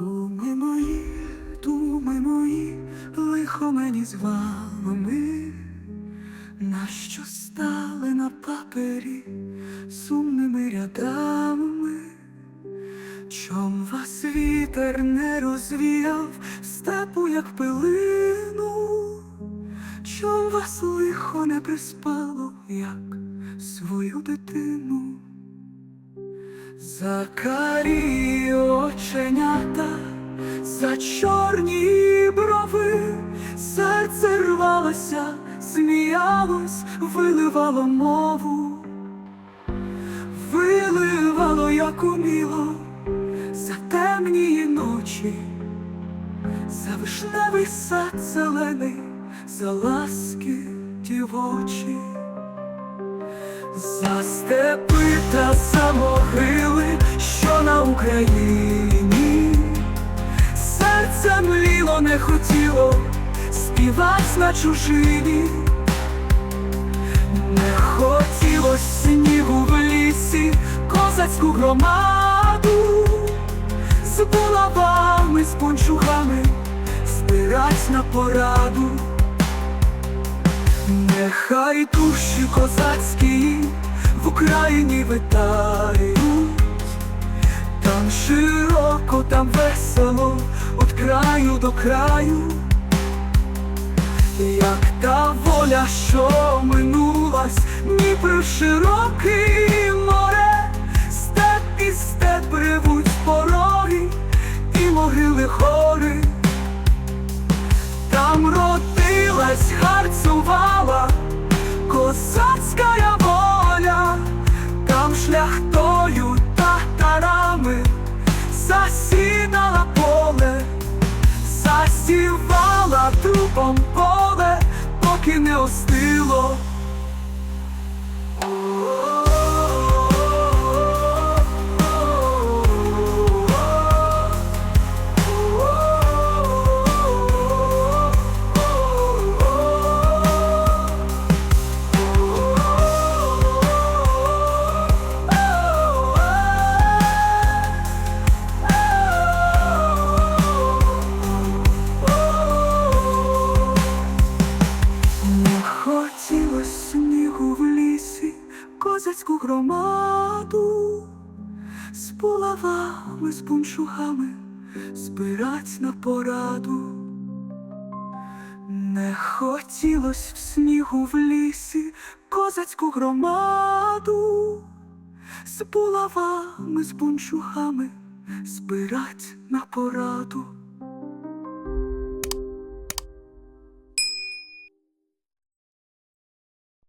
мої, думи мої, лихо мені з вами, нащо стали на папері сумними рядами, чом вас вітер не розвіяв степу, як пилину, чом вас лихо не приспало, як свою дитину. За карі оченята, за чорні брови, серце рвалося, сміялось, виливало мову, виливало, як уміло, за темні ночі, за вишневий сад зелений, за ласки дівочі. За степи та за могили, що на Україні, співать на чужині, не хотіло снігу в лісі, козацьку громаду, з булавами, з пончугами збирать на пораду. Нехай душі козацькі в Україні витають, там широко, там весело, от краю до краю, як та воля, що минулась, Дніпр широкий море, степ і степ ревуть пороги, і могили хори. Там родилась, гарцувала козацька воля, там шляхтою татарами засідала поле, засівала трупом поки не остило. Снігу в лісі, козацьку громаду, з булавами, з бунчугами збирать на пораду. Не хотілось в снігу в лісі, козацьку громаду, з булавами, з бунчугами збирать на пораду.